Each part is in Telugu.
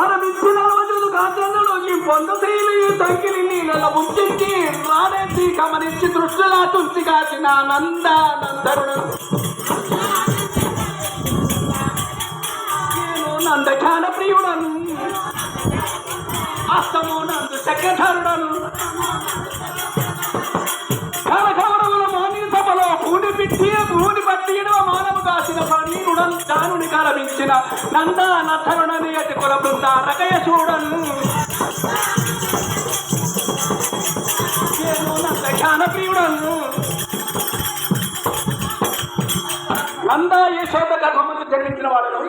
అరమిచ్చిన రోజులు కాచందుడు ఈ పొందశీలు ఈ నీ నెల ముంచి రాడేసి గమనించి దృష్టిలా తుంచి కాచిన నందానందరుడు. నేను నందఖ్యాన ప్రియుడను అస్తము నందు చక్రధరుడను పనీరుడన్ దానుని కలమించిన నందానధరుడని అతి కుల బృంద రకయ చూడన్ నందఖ్యాన ప్రియుడను నంద యశోద గర్భములు జన్మించిన వాడను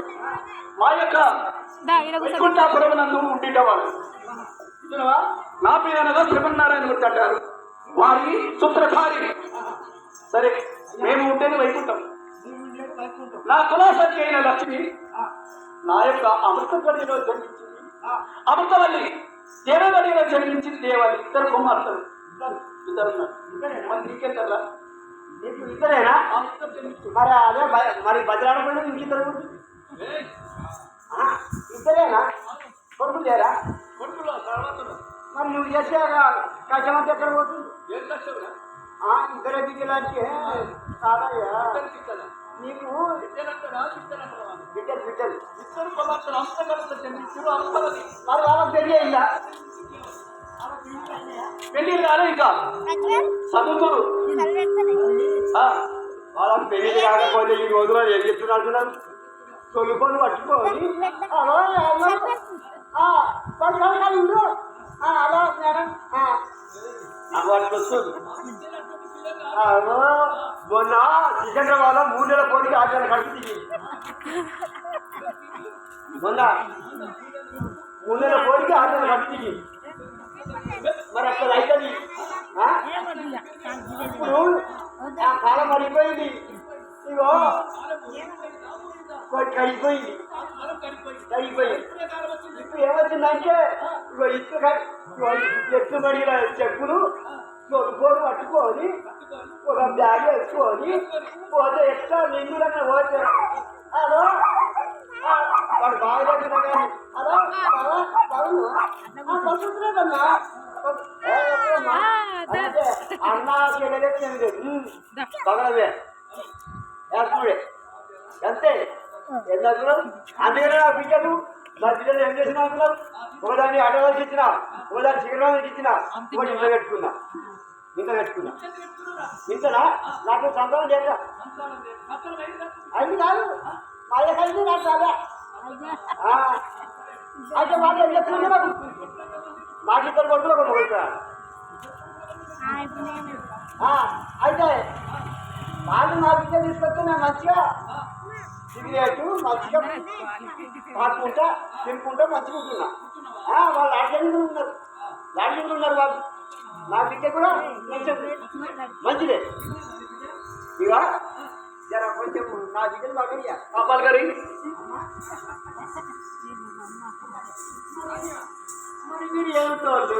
మా యొక్క దా ఈడ కూర్చో. వైకుంఠాపురం నందు ఉండేటవాడు? నా పేరనగా శ్రీమన్నారాయణ మూర్తి అంటారు. వారి సూత్రధారి. సరే మేము ఉండేది వైకుంఠం నా కులాసతి అయిన లక్ష్మి నా యొక్క అమృతగడిలో జన్మించింది. అమృతవల్లి దేవగడిలో జన్మించింది దేవాలి ఇద్దరు కుమార్తెలు. ఇద్దరు. మరి నీకు ఇద్దరేనా? ఇద్దరు. మరి అదే మరి బజరాడపల్లి ఇంకిద్దరు ఆ, ఇద్దరేనా? కొడుకులు లేరా? కొడుకులో. మరి నువ్వు చేసే కష్టమంతా ఎక్కడ పోతుంది ఏం కష్టంరా? ఆ, ఇద్దరే ఇద్దరా? నీకు ఇద్దరంటారా? ఇద్దరంటారా? బిడ్డలు బిడ్డలు ఇద్దరు కుమార్తెలు అమృతగడిలో జన్మించారు అమృతవల్లి మరి వాళ్ళకి పెళ్ళి ఇంకా చదువుతురు వాళ్ళకి కాకపోతే ఈ రోజులో ఏం చెప్తున్నారు తొలుకొని పట్టుకొని మేడం వస్తుంది మొన్న మొన్న సికింద్రాబాద్లో మూడు నెలల కోడికి ఆరు నెలల మొన్న మూడు నెలల కోడికి ఆరు నెలల మరి అక్కడ అవుతుంది ఇప్పుడు ఆ కాలం మరిగిపోయింది ఇగో వాడు కడిగిపోయింది ఇప్పుడు ఏమొచ్చిందంటే ఇగో ఇట్లు కడి- మడిగిన చెప్పులు తొలుకోడు పట్టుకొని ఒక బ్యాగ్ వేసుకొని పోతే ఎక్స్ట్రా నిండులన్నా పోతే. హలో? వాడు బాగా దగ్గర హలో? అన్న. పగలవే. అంతే ఎంత? అందుకనే నా బిడ్డలు. నా బిడ్డలు ఏం చేసిన ఒకదాన్ని అడవాల్సి ఇచ్చిన ఒకదాన్ని చికెన్ ఇచ్చిన ఒకటి పెట్టుకున్నా ఇంత పెట్టుకున్నా. ఇంతనా నాకు సంతానం చేస్తా అది కాదు. వాళ్ళకైంది నాకు కాదా. అయితే వాళ్ళు చెప్తున్నారు నాకు నాకు ఇద్దరు కొడుకులు ఒక ఆ, అయితే వాళ్ళు నా బిడ్డ తీసుకొస్తే నేను మంచిగా సిగరెట్ మంచిగా పాడుకుంటా తినుకుంటా మంచిగా ఉంటున్నా ఆ, వాళ్ళు లాడ్జింగ్లో ఉన్నారు. లాడ్జింగ్లో ఉన్నారు వాళ్ళు. నా బిడ్డ కూడా కొంచెం మంచిదే. ఇక జర కొంచెం నా బిడ్డలు బాగా అప్పాల్ గారి మరి మీరు ఏమిటోళ్ళు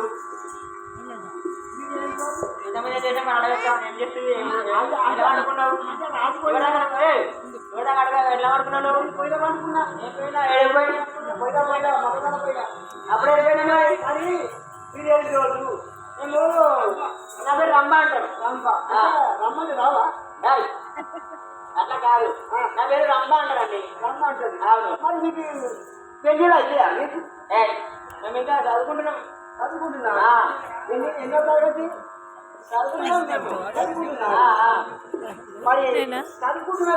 అప్పుడే మీరు? రమ్మ అంటారు రంప. రమ్మని రావా? ఏయ్, అట్లా కాదు. నా పేరు రమ్మ అంటారండి. రమ్మంటది అవును. మరి మీకు పెళ్ళిళ్ళు అయ్యా? మీకు? ఏయ్, మేము ఇంకా చదువుకుంటున్నాం. చదువుకుంటున్నా. ఎన్ని ఎన్నో తరగతి? చదువుకుంటున్నా చదువుకుంటున్నా. మరి నేనా? చదువుకుంటున్నా